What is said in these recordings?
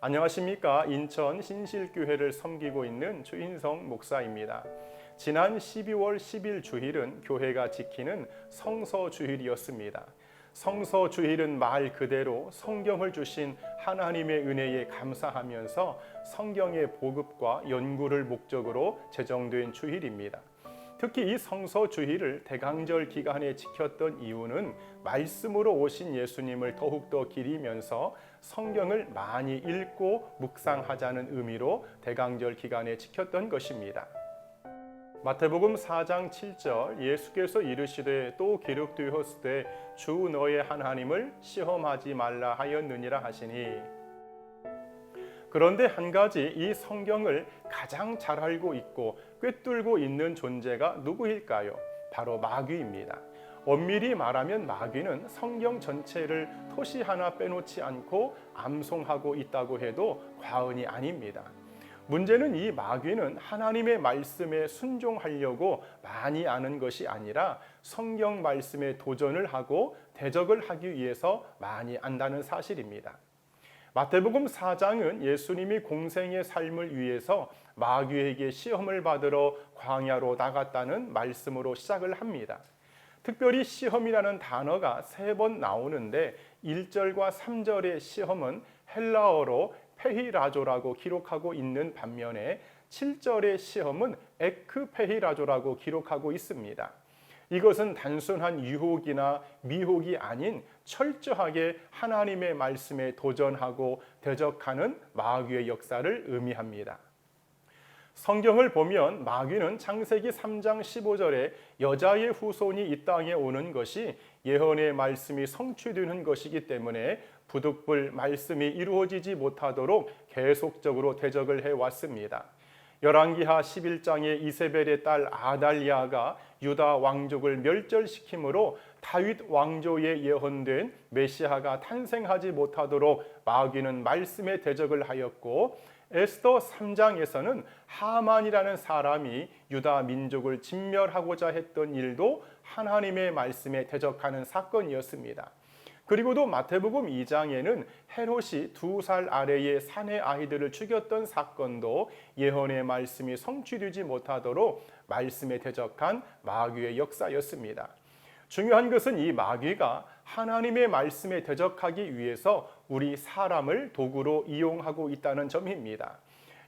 안녕하십니까 인천 신실교회를 섬기고 있는 주인성 목사입니다. 지난 12월 10일 주일은 교회가 지키는 성서 주일이었습니다. 성서 주일은 말 그대로 성경을 주신 하나님의 은혜에 감사하면서 성경의 보급과 연구를 목적으로 제정된 주일입니다. 특히 이 성서 주일을 대강절 기간에 지켰던 이유는 말씀으로 오신 예수님을 더욱더 기리면서 성경을 많이 읽고 묵상하자는 의미로 대강절 기간에 지켰던 것입니다. 마태복음 4장 7절 예수께서 이르시되 또 기록되었으되 주 너의 하나님을 시험하지 말라 하였느니라 하시니 그런데 한 가지 이 성경을 가장 잘 알고 있고 꿰뚫고 있는 존재가 누구일까요? 바로 마귀입니다. 엄밀히 말하면 마귀는 성경 전체를 토시 하나 빼놓지 않고 암송하고 있다고 해도 과언이 아닙니다. 문제는 이 마귀는 하나님의 말씀에 순종하려고 많이 아는 것이 아니라 성경 말씀에 도전을 하고 대적을 하기 위해서 많이 안다는 사실입니다. 마태복음 4장은 예수님이 공생의 삶을 위해서 마귀에게 시험을 받으러 광야로 나갔다는 말씀으로 시작을 합니다. 특별히 시험이라는 단어가 세 번 나오는데 1절과 3절의 시험은 헬라어로 페히라조라고 기록하고 있는 반면에 7절의 시험은 에크페히라조라고 기록하고 있습니다. 이것은 단순한 유혹이나 미혹이 아닌 철저하게 하나님의 말씀에 도전하고 대적하는 마귀의 역사를 의미합니다. 성경을 보면 마귀는 창세기 3장 15절에 여자의 후손이 이 땅에 오는 것이 예언의 말씀이 성취되는 것이기 때문에 부득불 말씀이 이루어지지 못하도록 계속적으로 대적을 해 왔습니다. 열왕기하 11장에 이세벨의 딸 아달리아가 유다 왕족을 멸절시키므로 다윗 왕조에 예언된 메시아가 탄생하지 못하도록 마귀는 말씀에 대적을 하였고 에스더 3장에서는 하만이라는 사람이 유다 민족을 진멸하고자 했던 일도 하나님의 말씀에 대적하는 사건이었습니다. 그리고도 마태복음 2장에는 헤롯이 두 살 아래의 사내 아이들을 죽였던 사건도 예언의 말씀이 성취되지 못하도록 말씀에 대적한 마귀의 역사였습니다. 중요한 것은 이 마귀가 하나님의 말씀에 대적하기 위해서 우리 사람을 도구로 이용하고 있다는 점입니다.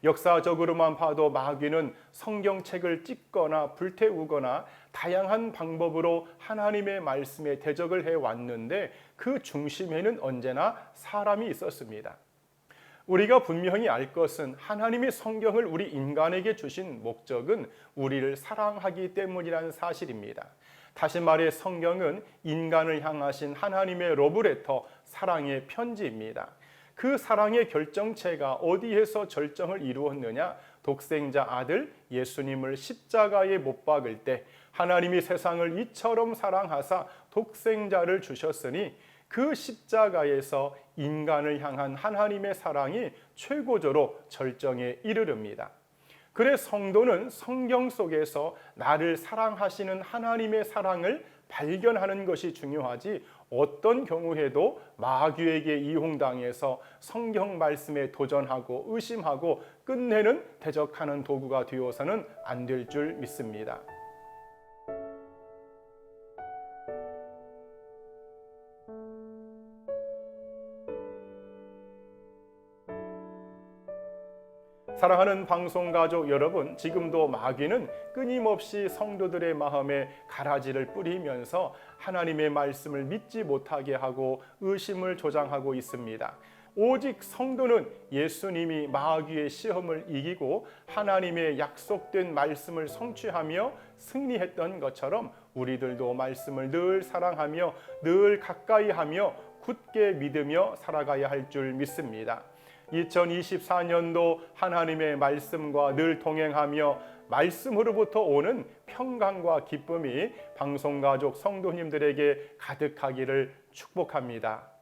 역사적으로만 봐도 마귀는 성경책을 찢거나 불태우거나 다양한 방법으로 하나님의 말씀에 대적을 해 왔는데 그 중심에는 언제나 사람이 있었습니다. 우리가 분명히 알 것은 하나님의 성경을 우리 인간에게 주신 목적은 우리를 사랑하기 때문이라는 사실입니다. 다시 말해 성경은 인간을 향하신 하나님의 러브레터 사랑의 편지입니다. 그 사랑의 결정체가 어디에서 절정을 이루었느냐? 독생자 아들 예수님을 십자가에 못 박을 때 하나님이 세상을 이처럼 사랑하사 독생자를 주셨으니 그 십자가에서 인간을 향한 하나님의 사랑이 최고조로 절정에 이르릅니다. 그래 성도는 성경 속에서 나를 사랑하시는 하나님의 사랑을 발견하는 것이 중요하지 어떤 경우에도 마귀에게 이용당해서 성경 말씀에 도전하고 의심하고 끝내는 대적하는 도구가 되어서는 안 될 줄 믿습니다. 사랑하는 방송 가족 여러분, 지금도 마귀는 끊임없이 성도들의 마음에 가라지를 뿌리면서 하나님의 말씀을 믿지 못하게 하고 의심을 조장하고 있습니다. 오직 성도는 예수님이 마귀의 시험을 이기고 하나님의 약속된 말씀을 성취하며 승리했던 것처럼 우리들도 말씀을 늘 사랑하며 늘 가까이 하며 굳게 믿으며 살아가야 할 줄 믿습니다. 2024년도 하나님의 말씀과 늘 동행하며 말씀으로부터 오는 평강과 기쁨이 방송가족 성도님들에게 가득하기를 축복합니다.